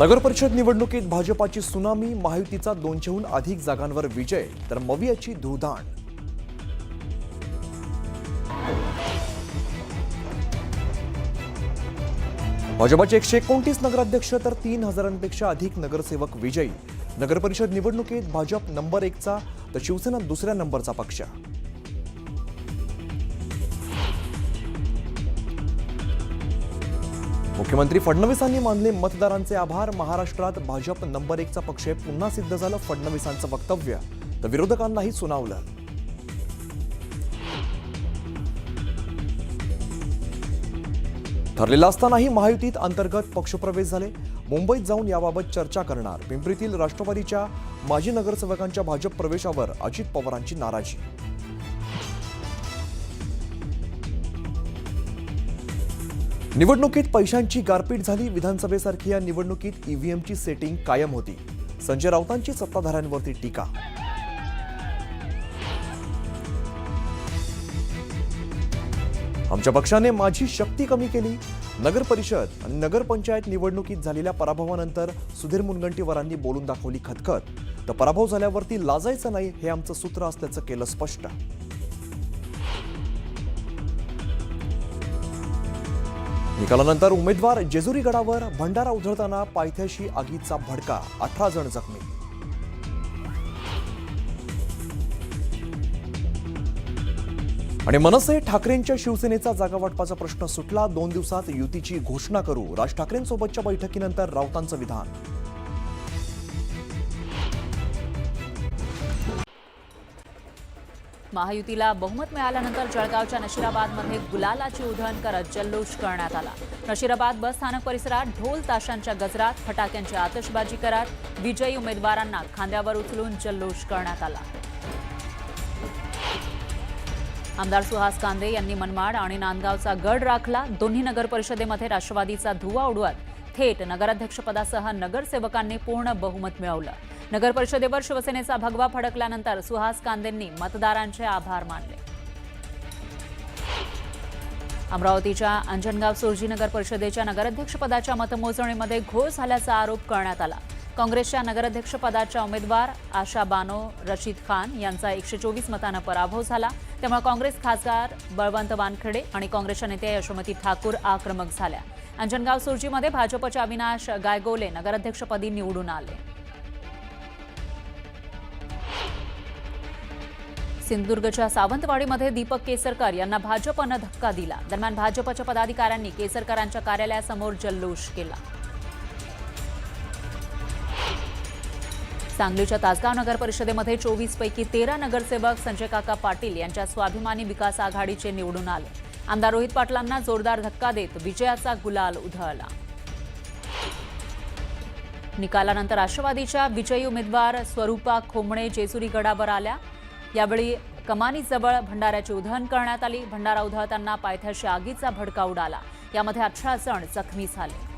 नगरपरिषद निवडणुकीत भाजपाची सुनामी महायुतीचा दोनशेहून अधिक जागांवर विजय तर मवियाची धुळधाण भाजपाचे एकशे एकोणतीस नगराध्यक्ष तर तीन हजारांपेक्षा अधिक नगरसेवक विजयी. नगरपरिषद निवडणुकीत भाजप नंबर एकचा तर शिवसेना दुसऱ्या नंबरचा पक्ष. मुख्यमंत्री फडणवीसांनी मानले मतदारांचे आभार. महाराष्ट्रात भाजप नंबर एकचा पक्ष पुन्हा सिद्ध झालं फडणवीसांचं वक्तव्य. तर विरोधकांनाही सुनावलं. ठरलेलं असतानाही महायुतीत अंतर्गत पक्षप्रवेश झाले. मुंबईत जाऊन याबाबत चर्चा करणार. पिंपरीतील राष्ट्रवादीच्या माजी नगरसेवकांच्या भाजप प्रवेशावर अजित पवारांची नाराजी. निवडणुकीत पैशांची गारपीट झाली. विधानसभेसारखी या निवडणुकीत ईव्हीएमची सेटिंग कायम होती. संजय राऊतांची सत्ताधाऱ्यांवरती टीका. आमच्या पक्षाने माझी शक्ती कमी केली. नगर परिषद आणि नगरपंचायत निवडणुकीत झालेल्या पराभवानंतर सुधीर मुनगंटीवारांनी बोलून दाखवली खतखत तर पराभव झाल्यावरती लाजायचं नाही हे आमचं सूत्र असल्याचं केलं स्पष्ट. निकालानंतर उमेदवार जेजुरी गडावर भंडारा उधळताना पायथ्याशी आगीचा भडका अठरा जण जखमी. आणि मनसे ठाकरेंच्या शिवसेनेचा जागा वाटपाचा प्रश्न सुटला. दोन दिवसात युतीची घोषणा करू. राज ठाकरेंसोबतच्या बैठकीनंतर राऊतांचं विधान. महायुतीला बहुमत मिळाल्यानंतर जळगावच्या नशिराबादमध्ये गुलालाची उधळण करत जल्लोष करण्यात आला. नशिराबाद बस स्थानक परिसरात ढोल ताशांच्या गजरात फटाक्यांची आतषबाजी करत विजयी उमेदवारांना खांद्यावर उचलून जल्लोष करण्यात आला. आमदार सुहास कांदे यांनी मनमाड आणि नांदगावचा गड राखला. दोन्ही नगर परिषदेमध्ये राष्ट्रवादीचा धुवा उडवत थेट नगराध्यक्षपदासह नगरसेवकांनी पूर्ण बहुमत मिळवलं. नगर परिषदेवर शिवसेनेचा भगवा फडकल्यानंतर सुहास कांदेंनी मतदारांचे आभार मानले. अमरावतीच्या अंजनगाव सुरजी नगर परिषदेच्या नगराध्यक्षपदाच्या मतमोजणीमध्ये घोळ झाल्याचा आरोप करण्यात आला. काँग्रेसच्या नगराध्यक्षपदाच्या उमेदवार आशा बानो रशीद खान यांचा एकशे चोवीस मतानं पराभव झाला. त्यामुळे काँग्रेस खासदार बळवंत वानखेडे आणि काँग्रेसच्या नेत्या यशोमती ठाकूर आक्रमक झाल्या. अंजनगाव सुरजीमध्ये भाजपच्या अविनाश गायगोले नगराध्यक्षपदी निवडून आले. सिंधुदुर्गच्या सावंतवाडीमध्ये दीपक केसरकर यांना भाजपनं धक्का दिला. दरम्यान भाजपच्या पदाधिकाऱ्यांनी केसरकरांच्या कार्यालयासमोर जल्लोष केला. सांगलीच्या तासगाव नगर परिषदेमध्ये चोवीस पैकी तेरा नगरसेवक संजय काका पाटील यांच्या स्वाभिमानी विकास आघाडीचे निवडून आले. आमदार रोहित पाटलांना जोरदार धक्का देत विजयाचा गुलाल उधळला. निकालानंतर राष्ट्रवादीच्या विजयी उमेदवार स्वरूपा खोमणे जेजुरी गडावर आल्या. यावेळी कमानीजवळ भंडाऱ्याची उधळण करण्यात आली. भंडारा उधळताना पायथ्याशी आगीचा भडका उडाला. यामध्ये अठरा जण जखमी झाले.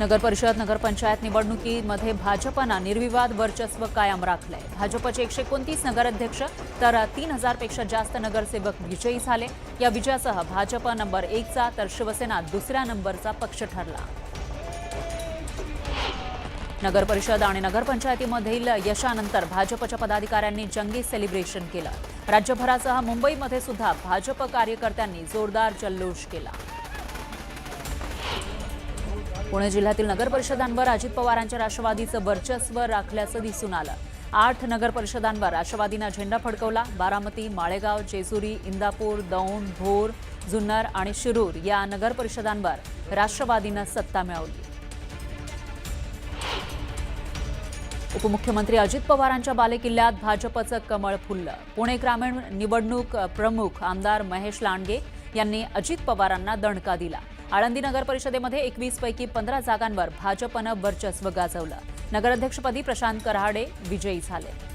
नगर परिषद नगरपंचायत निवडणुकीमध्ये भाजपनं निर्विवाद वर्चस्व कायम राखलंय. भाजपचे एकशे एकोणतीस नगराध्यक्ष तर तीन हजारपेक्षा जास्त नगरसेवक विजयी झाले. या विजयासह भाजप नंबर एकचा तर शिवसेना दुसऱ्या नंबरचा पक्ष ठरला. नगरपरिषद आणि नगरपंचायतीमधील यशानंतर भाजपच्या पदाधिकाऱ्यांनी जंगी सेलिब्रेशन केलं. राज्यभरासह मुंबईमध्ये सुद्धा भाजप कार्यकर्त्यांनी जोरदार जल्लोष केला. पुणे जिल्ह्यातील नगर परिषदांवर अजित पवारांच्या राष्ट्रवादीचं वर्चस्व राखल्याचं दिसून आलं. आठ नगर परिषदांवर राष्ट्रवादीनं झेंडा फडकवला. बारामती माळेगाव जेजुरी इंदापूर दौंड भोर जुन्नर आणि शिरूर या नगरपरिषदांवर राष्ट्रवादीनं सत्ता मिळवली. उपमुख्यमंत्री अजित पवारांच्या बालेकिल्ल्यात भाजपचं कमळ फुललं. पुणे ग्रामीण निवडणूक प्रमुख आमदार महेश लांडगे यांनी अजित पवारांना दणका दिला. आळंदी नगर परिषदेमध्ये एकवीस पैकी पंधरा जागांवर भाजपनं वर्चस्व गाजवलं. नगराध्यक्षपदी प्रशांत कराडे विजयी झाले.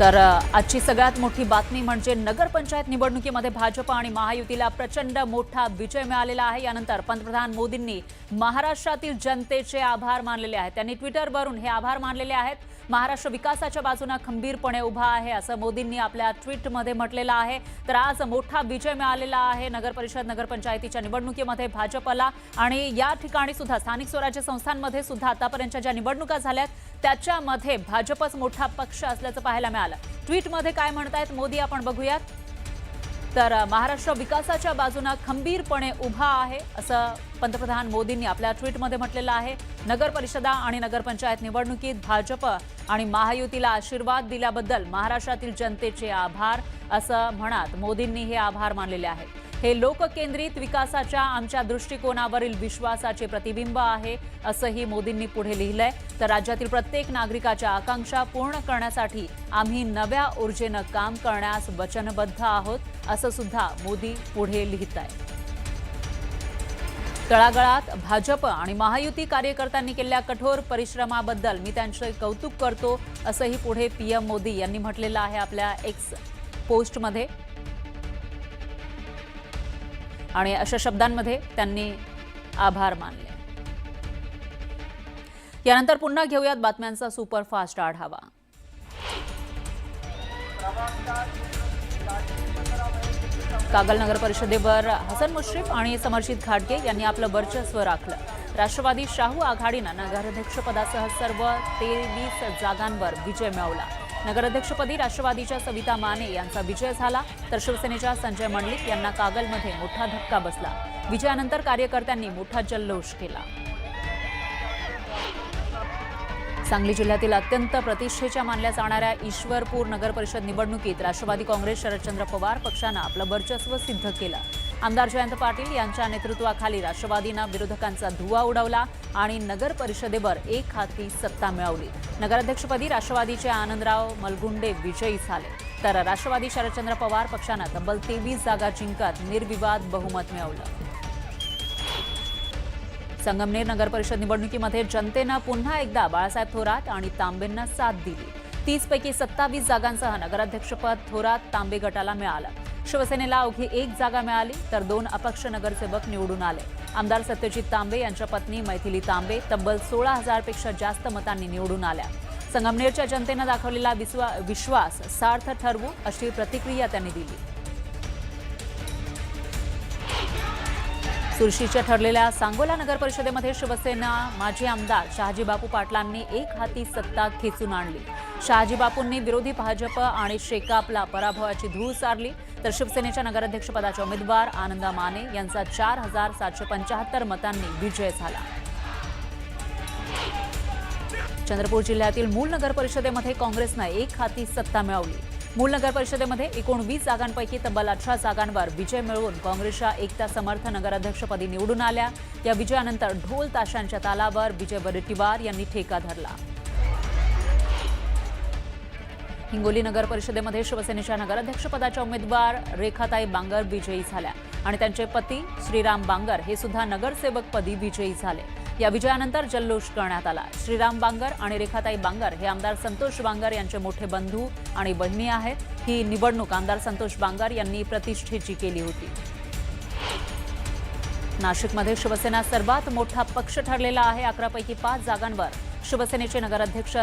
तर आजची सगळ्यात मोठी बातमी म्हणजे नगरपंचायत निवडणुकीमध्ये भाजप आणि महायुतीला प्रचंड मोठा विजय मिळालेला आहे. यानंतर पंतप्रधान मोदींनी महाराष्ट्रातील जनतेचे आभार मानलेले आहेत. त्यांनी ट्विटरवरून हे आभार मानलेले आहेत. महाराष्ट्र विकासाच्या बाजूने खंबीरपणे उभा आहे असं मोदींनी आपल्या ट्विटमध्ये म्हटलेलं आहे. तर आज मोठा विजय मिळालेला आहे नगरपरिषद नगरपंचायतीच्या निवडणुकीमध्ये भाजपला. आणि या ठिकाणी सुद्धा स्थानिक स्वराज्य संस्थांमध्ये सुद्धा आतापर्यंतच्या ज्या निवडणुका झाल्यात त्याच्यामध्ये भाजपच मोठा पक्ष असल्याचं पाहायला मिळालं. ट्विटमध्ये काय म्हणतायत मोदी आपण बघूयात. तर महाराष्ट्र विकासाच्या बाजूनं खंबीरपणे उभा आहे असं पंतप्रधान मोदींनी आपल्या ट्विटमध्ये म्हटलेलं आहे. नगर परिषदा आणि नगरपंचायत निवडणुकीत भाजप आणि महायुतीला आशीर्वाद दिल्याबद्दल महाराष्ट्रातील जनतेचे आभार असं म्हणत. मोदींनी हे आभार मानलेले आहेत. हे लोककेंद्रित विकासाच्या आमच्या दृष्टिकोनावरील विश्वासाचे प्रतिबिंब आहे असंही मोदींनी पुढे लिहिलंय. तर राज्यातील प्रत्येक नागरिकाच्या आकांक्षा पूर्ण करण्यासाठी आम्ही नव्या ऊर्जेनं काम करण्यास वचनबद्ध आहोत असं सुद्धा मोदी पुढे लिहित आहे तळागाळात भाजप आणि महायुती कार्यकर्त्यांनी केलेल्या कठोर परिश्रमाबद्दल मी त्यांचे कौतुक करतो असंही पुढे पीएम मोदी यांनी म्हटलेलं आहे आपल्या एक्स पोस्टमध्ये. आणि अशा शब्दांमध्ये त्यांनी आभार मानले. यानंतर पुन्हा घेऊयात बातम्यांचा सुपरफास्ट आढावा. कागल नगर परिषदेवर हसन मुश्रीफ आणि समर्जित घाटगे यांनी आपलं वर्चस्व राखलं. राष्ट्रवादी शाहू आघाडीनं नगराध्यक्षपदासह सर्व तेवीस जागांवर विजय मिळवला. नगराध्यक्षपदी राष्ट्रवादीच्या सविता माने यांचा विजय झाला तर शिवसेनेच्या संजय मंडलिक यांना कागलमध्ये मोठा धक्का बसला. विजयानंतर कार्यकर्त्यांनी मोठा जल्लोष केला. सांगली जिल्ह्यातील अत्यंत प्रतिष्ठेच्या मानल्या जाणाऱ्या ईश्वरपूर नगर परिषद निवडणुकीत राष्ट्रवादी काँग्रेस शरदचंद्र पवार पक्षानं आपलं वर्चस्व सिद्ध केलं. आमदार जयंत पाटील यांच्या नेतृत्वाखाली राष्ट्रवादीनं विरोधकांचा धुवा उडवला आणि नगर परिषदेवर एक हाती सत्ता मिळवली. नगराध्यक्षपदी राष्ट्रवादीचे आनंदराव मलगुंडे विजयी झाले. तर राष्ट्रवादी शरदचंद्र पवार पक्षानं तब्बल तेवीस जागा जिंकत निर्विवाद बहुमत मिळवलं. संगमनेर नगर परिषद निवडणुकीमध्ये जनतेनं पुन्हा एकदा बाळासाहेब थोरात आणि तांबेंना साथ दिली. तीसपैकी सत्तावीस जागांसह नगराध्यक्षपद थोरात तांबे गटाला मिळालं. शिवसेनेला अवघी एक जागा मिळाली तर दोन अपक्ष नगरसेवक निवडून आले. आमदार सत्यजित तांबे यांच्या पत्नी मैथिली तांबे तब्बल सोळा हजारपेक्षा जास्त मतांनी निवडून आल्या. संगमनेरच्या जनतेनं दाखवलेला विश्वा विश्वास सार्थ ठरवू अशी प्रतिक्रिया त्यांनी दिली. सुरशीच्या ठरलेल्या सांगोला नगर परिषदेमध्ये शिवसेना माजी आमदार शहाजीबापू पाटलांनी एक हाती सत्ता खेचून आणली. शहाजीबापूंनी विरोधी भाजप आणि शेकापला पराभवाची धूळ सारली. तर शिवसेनेच्या नगराध्यक्षपदाचे उमेदवार आनंदा माने यांचा चार हजार सातशे पंच्याहत्तर मतांनी विजय झाला. चंद्रपूर जिल्ह्यातील मूल नगर परिषदेमध्ये काँग्रेसनं एक हाती सत्ता मिळवली. मूल नगर परिषदेमध्ये एकोणवीस जागांपैकी तब्बल अठरा जागांवर विजय मिळवून काँग्रेसच्या एकता समर्थ नगराध्यक्षपदी निवडून आल्या. या विजयानंतर ढोल ताशांच्या तालावर विजय वडेट्टीवार यांनी ठेका धरला. हिंगोली नगर परिषदेमध्ये शिवसेनेच्या नगराध्यक्षपदाच्या उमेदवार रेखाताई बांगर विजयी झाल्या आणि त्यांचे पती श्रीराम बांगर हे सुद्धा नगरसेवकपदी विजयी झाले. या विजयानंतर जल्लोष करण्यात आला. श्रीराम बांगर आणि रेखाताई बांगर हे आमदार संतोष बांगर यांचे मोठे बंधू आणि बहिणी आहेत. ही निवडणूक आमदार संतोष बांगर यांनी प्रतिष्ठेची केली होती. नाशिकमध्ये शिवसेना सर्वात मोठा पक्ष ठरलेला आहे. अकरापैकी पाच जागांवर शिवसेनेचे नगराध्यक्ष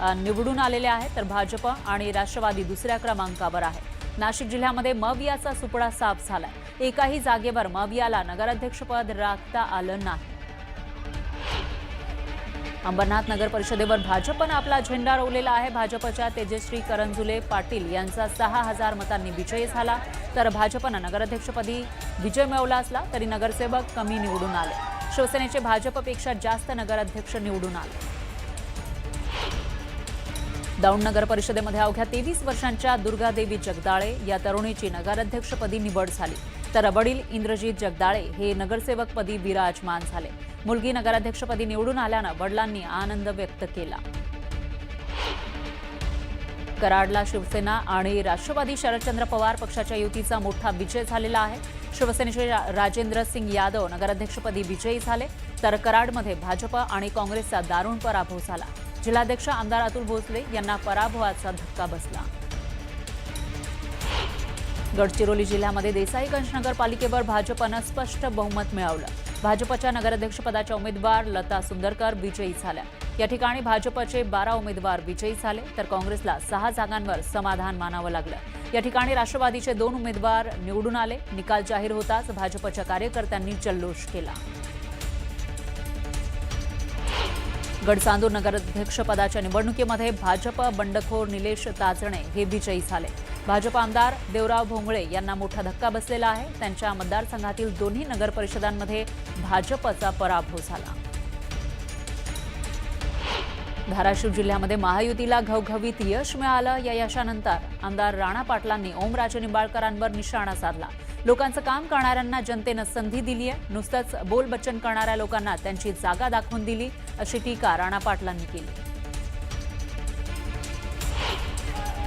निवडून आलेले आहेत तर भाजप आणि राष्ट्रवादी दुसऱ्या क्रमांकावर आहे. नाशिक जिल्ह्यामध्ये मवियाचा सुपडा साफ झालाय. एकाही जागेवर मवियाला नगराध्यक्षपद राखता आलं नाही. अंबरनाथ नगर परिषदेवर भाजपनं आपला झेंडा रोवलेला आहे. भाजपच्या तेजश्री करंजुले पाटील यांचा सहा हजार मतांनी विजयी झाला. तर भाजपनं नगराध्यक्षपदी विजय मिळवला असला तरी नगरसेवक कमी निवडून आले. शिवसेनेचे भाजपपेक्षा जास्त नगराध्यक्ष निवडून आले. दौंड नगर परिषदेमध्ये अवघ्या तेवीस वर्षांच्या दुर्गादेवी जगदाळे या तरुणीची नगराध्यक्षपदी निवड झाली. तर वडील इंद्रजीत जगदाळे हे नगरसेवकपदी विराजमान झाले. मुलगी नगराध्यक्षपदी निवडून आल्यानं वडिलांनी आनंद व्यक्त केला. कराडला शिवसेना आणि राष्ट्रवादी शरदचंद्र पवार पक्षाच्या युतीचा मोठा विजय झालेला आहे. शिवसेनेचे राजेंद्र सिंग यादव नगराध्यक्षपदी विजयी झाले. तर कराडमध्ये भाजप आणि काँग्रेसचा दारुण पराभव झाला. जिल्हाध्यक्ष आमदार अतुल भोसले यांना पराभवाचा धक्का बसला. गडचिरोली जिल्ह्यामध्ये देसाईगंज नगरपालिकेवर भाजपनं स्पष्ट बहुमत मिळवलं. भाजपच्या नगराध्यक्षपदाच्या उमेदवार लता सुंदरकर विजयी झाल्या. या ठिकाणी भाजपचे बारा उमेदवार विजयी झाले तर काँग्रेसला सहा जागांवर समाधान मानावं लागलं. या ठिकाणी राष्ट्रवादीचे दोन उमेदवार निवडून आले. निकाल जाहीर होताच भाजपच्या कार्यकर्त्यांनी जल्लोष केला. गडचांदूर नगराध्यक्षपदाच्या निवडणुकीमध्ये भाजप बंडखोर निलेश ताजणे हे विजयी झाले. भाजप आमदार देवराव भोंगळे यांना मोठा धक्का बसलेला आहे. त्यांच्या मतदारसंघातील दोन्ही नगर परिषदांमध्ये भाजपचा पराभव झाला. धाराशिव जिल्ह्यामध्ये महायुतीला घवघवीत यश मिळालं. या यशानंतर आमदार राणा पाटलांनी ओमराजे निंबाळकरांवर निशाणा साधला. लोकांचं काम करणाऱ्यांना जनतेनं संधी दिली आहे नुसतंच बोलबच्चन करणाऱ्या लोकांना त्यांची जागा दाखवून दिली अशी टीका राणा पाटलांनी केली.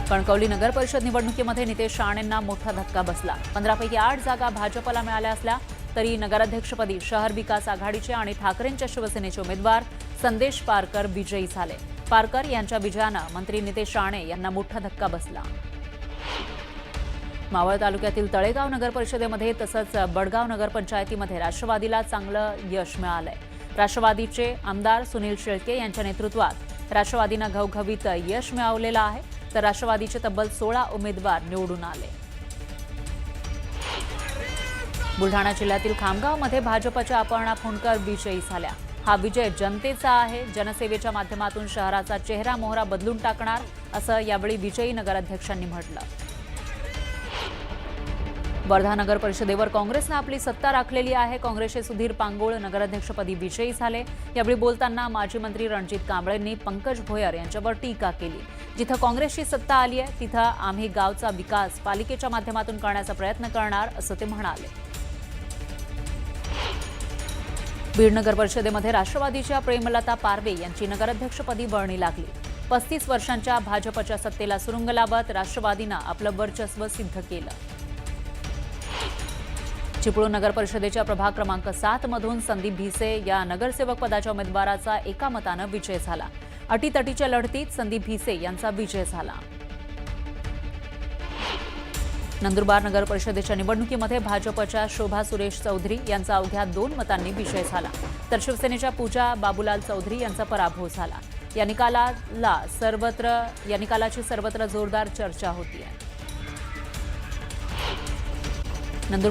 कणकवली नगर परिषद निवडणुकीमध्ये नितेश राणेंना मोठा धक्का बसला. पंधरापैकी आठ जागा भाजपला मिळाल्या असल्या तरी नगराध्यक्षपदी शहर विकास आघाडीचे आणि ठाकरेंच्या शिवसेनेचे उमेदवार संदेश पारकर विजयी झाले. पारकर यांच्या विजयानं मंत्री नितेश राणे यांना मोठा धक्का बसला. मावळ तालुक्यातील तळेगाव नगर परिषदेमध्ये तसंच बडगाव नगरपंचायतीमध्ये राष्ट्रवादीला चांगलं यश मिळालंय. राष्ट्रवादीचे आमदार सुनील शेळके यांच्या नेतृत्वात राष्ट्रवादीनं घवघवीत यश मिळवलेलं आहे तर राष्ट्रवादीचे तब्बल सोळा उमेदवार निवडून आले. बुलढाणा जिल्ह्यातील खामगावमध्ये भाजपच्या अपर्णा फुंडकर विजयी झाल्या. हा विजय जनतेचा आहे. जनसेवेच्या माध्यमातून शहराचा चेहरा मोहरा बदलून टाकणार असं यावेळी विजयी नगराध्यक्षांनी म्हटलं. वर्धा नगर परिषदेवर काँग्रेसनं आपली सत्ता राखलेली आहे. काँग्रेसचे सुधीर पांगोळ नगराध्यक्षपदी विजयी झाले. यावेळी बोलताना माजी मंत्री रणजित कांबळेंनी पंकज भोयर यांच्यावर टीका केली. जिथं काँग्रेसची सत्ता आली आहे तिथं आम्ही गावचा विकास पालिकेच्या माध्यमातून करण्याचा प्रयत्न करणार असं ते म्हणाले. बीड नगर परिषदेमध्ये राष्ट्रवादीच्या प्रेमलता पारवे यांची नगराध्यक्षपदी वर्णी लागली. पस्तीस वर्षांच्या भाजपच्या सत्तेला सुरुंग लावत राष्ट्रवादीनं आपलं वर्चस्व सिद्ध केलं. चिपळूण नगर परिषदेच्या प्रभाग क्रमांक सात मधून संदीप भिसे या नगरसेवक पदाच्या उमेदवाराचा एका मतानं विजय झाला. अटीतटीच्या लढतीत संदीप भिसे यांचा विजय झाला. नंदुरबार नगर परिषदेच्या निवडणुकीमध्ये भाजपच्या शोभा सुरेश चौधरी यांचा अवघ्या दोन मतांनी विजय झाला. तर शिवसेनेच्या पूजा बाबूलाल चौधरी यांचा पराभव झाला. या निकालाला सर्वत्र या निकालाची सर्वत्र जोरदार चर्चा होती नंदुरबार